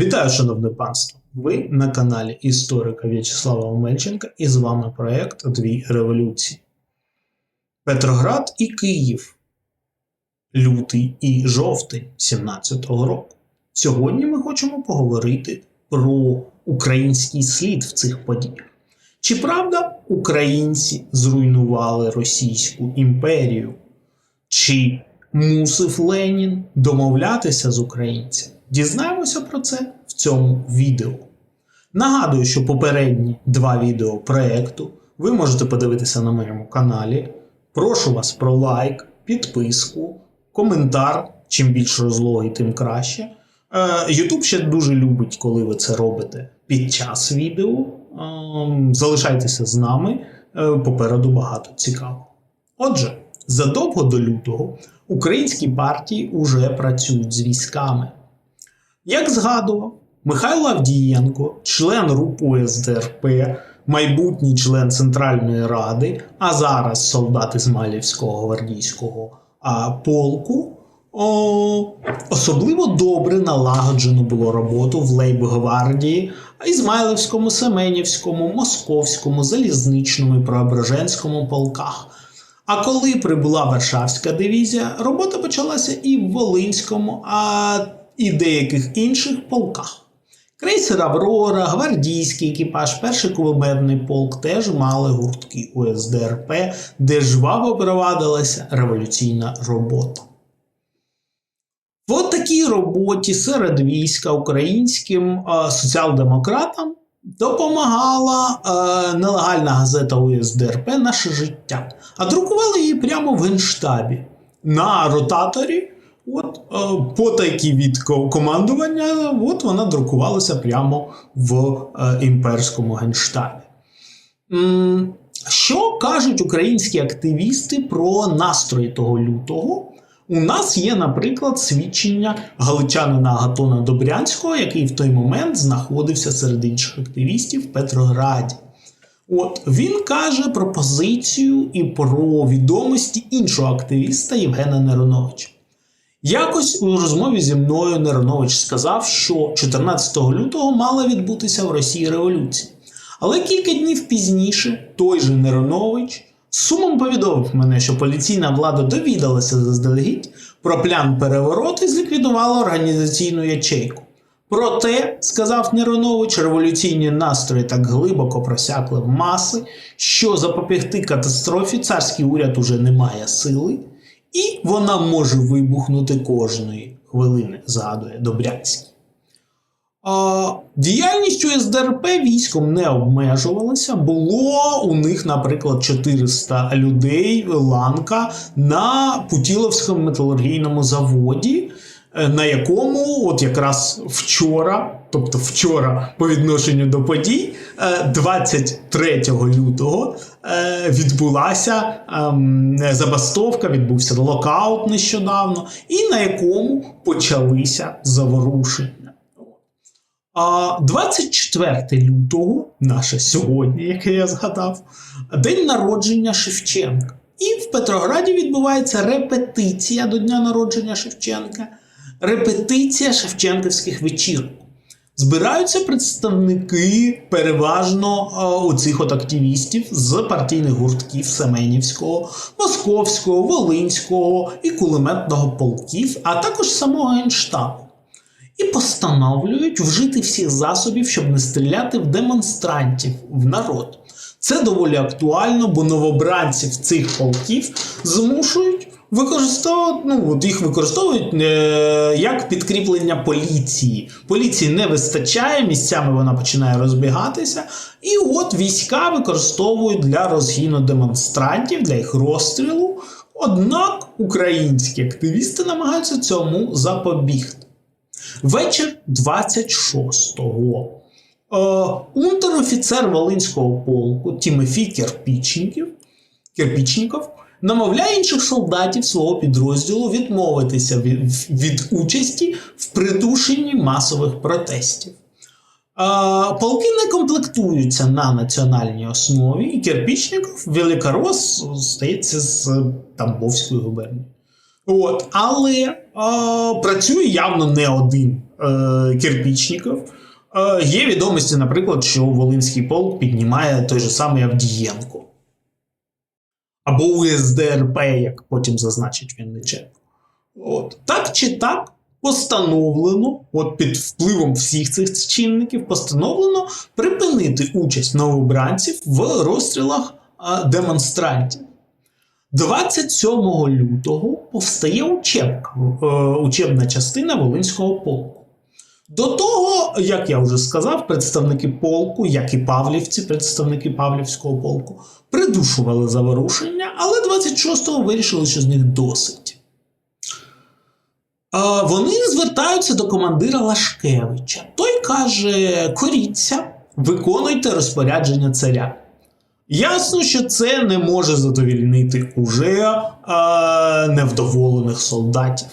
Вітаю, шановне панство! Ви на каналі історика В'ячеслава Омельченка і з вами проект Дві революції. Петроград і Київ. Лютий і жовтень 17-го року. Сьогодні ми хочемо поговорити про український слід в цих подіях. Чи правда українці зруйнували Російську імперію? Чи мусив Ленін домовлятися з українцями? Дізнаємося про це в цьому відео. Нагадую, що попередні два відео проекту ви можете подивитися на моєму каналі. Прошу вас про лайк, підписку, коментар. Чим більш розлоги, тим краще. Ютуб ще дуже любить, коли ви це робите під час відео. Ем, Залишайтеся з нами. Е, Попереду багато цікавого. Отже, задовго до лютого українські партії уже працюють з військами. Як згадував, Михайло Авдієнко, член РУП ОСДРП, майбутній член Центральної Ради, а зараз солдат Ізмайлівського гвардійського полку, о, особливо добре налагоджено було роботу в Лейб-гвардії, Ізмайлівському, Семенівському, Московському, Залізничному і Преображенському полках. А коли прибула Варшавська дивізія, робота почалася і в Волинському, а і деяких інших полках. Крейсер Аврора, гвардійський екіпаж, перший кулеметний полк теж мали гуртки УСДРП, де жваво провадилася революційна робота. В такій роботі серед війська українським е, соціал-демократам допомагала е, нелегальна газета УСДРП Наше життя, а друкували її прямо в генштабі на ротаторі. От е, потайки від командування, от вона друкувалася прямо в е, імперському генштабі. Що кажуть українські активісти про настрої того лютого? У нас є, наприклад, свідчення галичанина Агатона Добрянського, який в той момент знаходився серед інших активістів в Петрограді. От він каже про позицію і про відомості іншого активіста Євгена Нероновича. Якось у розмові зі мною Неронович сказав, що 14 лютого мала відбутися в Росії революція. Але кілька днів пізніше той же Неронович сумом повідомив мене, що поліційна влада довідалася заздалегідь про план перевороту і зліквідувала організаційну ячейку. Проте, сказав Неронович, революційні настрої так глибоко просякли в маси, що запобігти катастрофі царський уряд уже не має сили, і вона може вибухнути кожної хвилини, згадує Добрянський. А, діяльність УСДРП військом не обмежувалася. Було у них, наприклад, 400 людей ланка на Путіловському металургійному заводі, е, на якому, от якраз вчора, тобто вчора по відношенню до подій, е, 23 лютого е, відбулася ем, забастовка, відбувся локаут нещодавно, і на якому почалися заворушення. А 24 лютого, наше сьогодні, яке я згадав, день народження Шевченка. І в Петрограді відбувається репетиція до дня народження Шевченка, репетиція Шевченківських вечірок. Збираються представники переважно е, оцих от активістів з партійних гуртків Семенівського, Московського, Волинського і кулеметного полків, а також самого генштабу і постановлюють вжити всіх засобів, щоб не стріляти в демонстрантів в народ. Це доволі актуально, бо новобранців цих полків змушують використовувати, ну от їх використовують е, як підкріплення поліції. Поліції не вистачає, місцями вона починає розбігатися. І от війська використовують для розгіну демонстрантів, для їх розстрілу. Однак українські активісти намагаються цьому запобігти. Вечір 26-го. Е, унтер-офіцер Волинського полку Тімофій Кирпічників, Кирпічніков намовляє інших солдатів свого підрозділу відмовитися від, участі в придушенні масових протестів. Полки не комплектуються на національній основі, і Кирпічников великорос здається з Тамбовської губернії. От, але е, працює явно не один е, кирпічників. Е, є відомості, наприклад, що Волинський полк піднімає той же самий Авдієнко. Або УСДРП, як потім зазначить Вінниченко. От. Так чи так, постановлено, от під впливом всіх цих чинників, постановлено припинити участь новобранців в розстрілах а, демонстрантів. 27 лютого повстає учебка, е, учебна частина Волинського полку. До того, як я вже сказав, представники полку, як і павлівці, представники Павлівського полку, придушували заворушення, але 26-го вирішили, що з них досить. А, Вони звертаються до командира Лашкевича. Той каже: коріться, виконуйте розпорядження царя. Ясно, що це не може задовільнити уже е, невдоволених солдатів.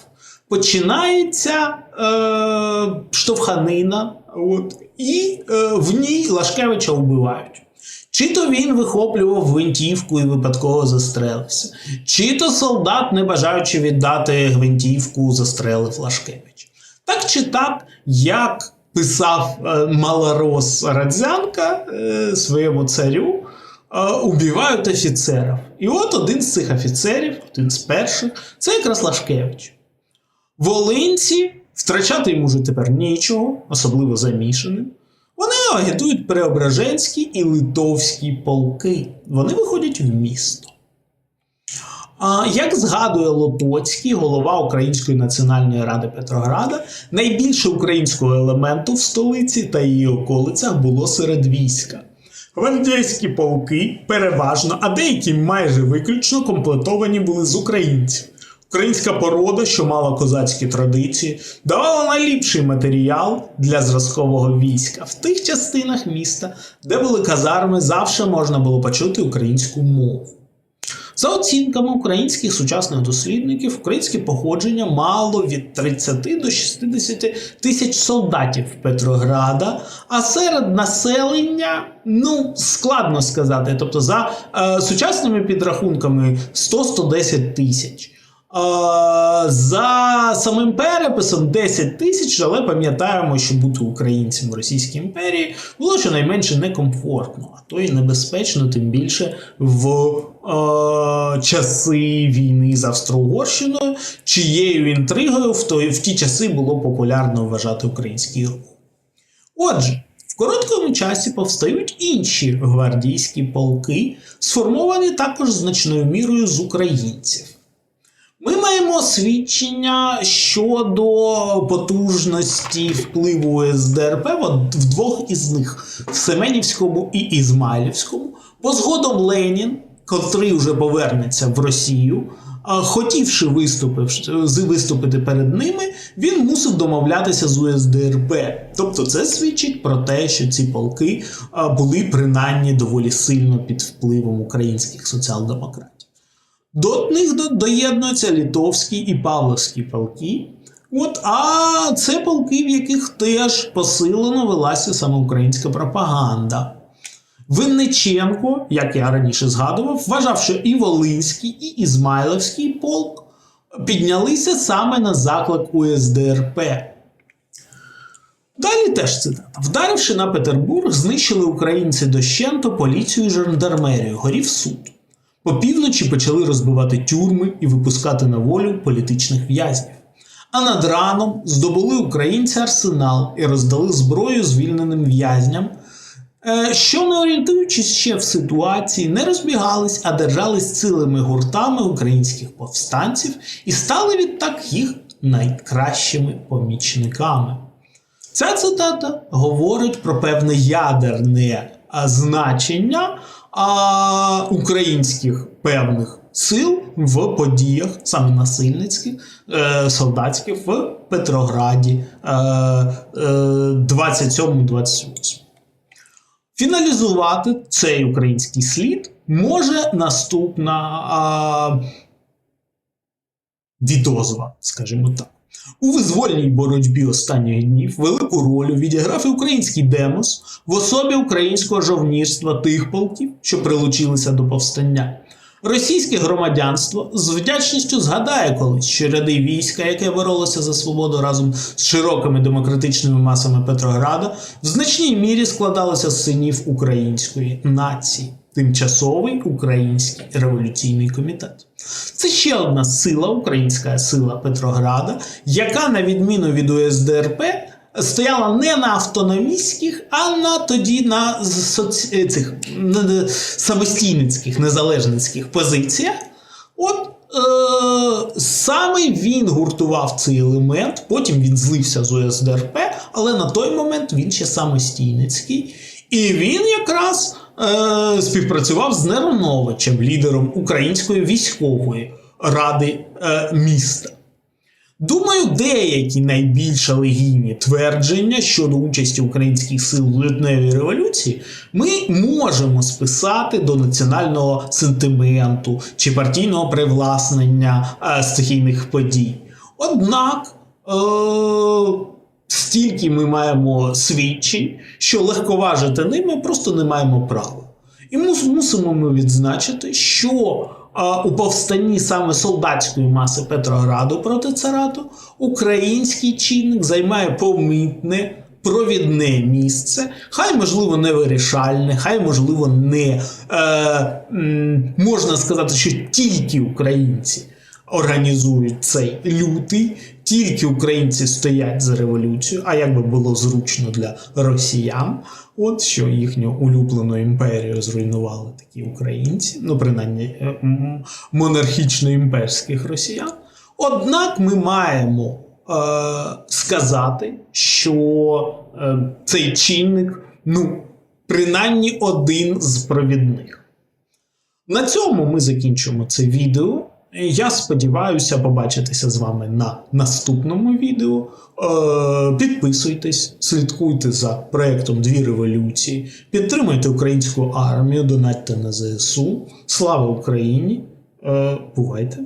Починається е, штовханина, от, і е, в ній Лашкевича вбивають. Чи то він вихоплював гвинтівку і випадково застрелився, чи то солдат, не бажаючи віддати гвинтівку, застрелив Лашкевич. Так чи так, як писав е, малорос Радзянка е, своєму царю, е, убивають офіцерів. І от один з цих офіцерів, один з перших, це якраз Лашкевич. Волинці втрачати йому вже тепер нічого, особливо замішаним. Вони агітують Преображенські і Литовські полки. Вони виходять в місто. А, Як згадує Лотоцький, голова Української національної ради Петрограда, найбільше українського елементу в столиці та її околицях було серед війська. Гвардійські полки переважно, а деякі майже виключно комплектовані були з українців. Українська порода, що мала козацькі традиції, давала найліпший матеріал для зразкового війська. В тих частинах міста, де були казарми, завжди можна було почути українську мову. За оцінками українських сучасних дослідників, українське походження мало від 30 до 60 тисяч солдатів Петрограда, а серед населення, ну, складно сказати, тобто за е, сучасними підрахунками 100-110 тисяч. За самим переписом 10 тисяч, але пам'ятаємо, що бути українцем в Російській імперії було щонайменше некомфортно, а то і небезпечно, тим більше в е, часи війни з Австро-Угорщиною, чиєю інтригою в, той, в ті часи було популярно вважати український рух. Отже. В короткому часі повстають інші гвардійські полки, сформовані також значною мірою з українців. Ми маємо свідчення щодо потужності впливу СДРП в двох із них в Семенівському і Ізмайлівському. Бо згодом Ленін, котрий вже повернеться в Росію, хотівши виступити перед ними, він мусив домовлятися з УСДРП. Тобто, це свідчить про те, що ці полки були принаймні доволі сильно під впливом українських соціал-демократів. До них доєднуються літовські і павловські полки. От, А це полки, в яких теж посилено велася саме українська пропаганда. Винниченко, як я раніше згадував, вважав, що і Волинський, і Ізмайловський полк піднялися саме на заклик УСДРП. Далі теж цитата. Вдаривши на Петербург, знищили українці дощенто поліцію і жандармерію, горів суд. По півночі почали розбивати тюрми і випускати на волю політичних в'язнів. А над раном здобули українці арсенал і роздали зброю звільненим в'язням, е, що, не орієнтуючись ще в ситуації, не розбігались, а держались цілими гуртами українських повстанців і стали відтак їх найкращими помічниками. Ця цитата говорить про певне ядерне значення а, українських певних сил в подіях, саме насильницьких, е, солдатських в Петрограді е, е, 27-28. Фіналізувати цей український слід може наступна а, відозва, скажімо так. У визвольній боротьбі останніх днів велику роль відіграв і український демос в особі українського жовнірства тих полків, що прилучилися до повстання. Російське громадянство з вдячністю згадає колись, що ряди війська, яке боролося за свободу разом з широкими демократичними масами Петрограда, в значній мірі складалося з синів української нації. Тимчасовий український революційний комітет. Це ще одна сила, українська сила Петрограда, яка, на відміну від УСДРП, стояла не на автономістських, а на тоді на соці... е, цих самостійницьких, незалежницьких позиціях. От е, саме він гуртував цей елемент, потім він злився з УСДРП, але на той момент він ще самостійницький. І він якраз е, співпрацював з Нероновичем, лідером Української військової ради е, міста. Думаю, деякі найбільш алегійні твердження щодо участі українських сил в лютневій революції ми можемо списати до національного сентименту чи партійного привласнення е, стихійних подій. Однак е- стільки ми маємо свідчень, що легковажити ними просто не маємо права. І мус- мусимо ми відзначити, що у повстанні саме солдатської маси Петрограду проти царату український чинник займає помітне провідне місце, хай можливо не вирішальне, хай можливо не е, можна сказати, що тільки українці організують цей лютий, тільки українці стоять за революцію, а як би було зручно для росіян, от що їхню улюблену імперію зруйнували такі українці, ну принаймні е, монархічно-імперських росіян. Однак ми маємо е, сказати, що е, цей чинник, ну, принаймні один з провідних. На цьому ми закінчимо це відео. Я сподіваюся побачитися з вами на наступному відео. Е, Підписуйтесь, слідкуйте за проектом Дві революції, підтримуйте українську армію, донатьте на ЗСУ. Слава Україні! Е, Бувайте!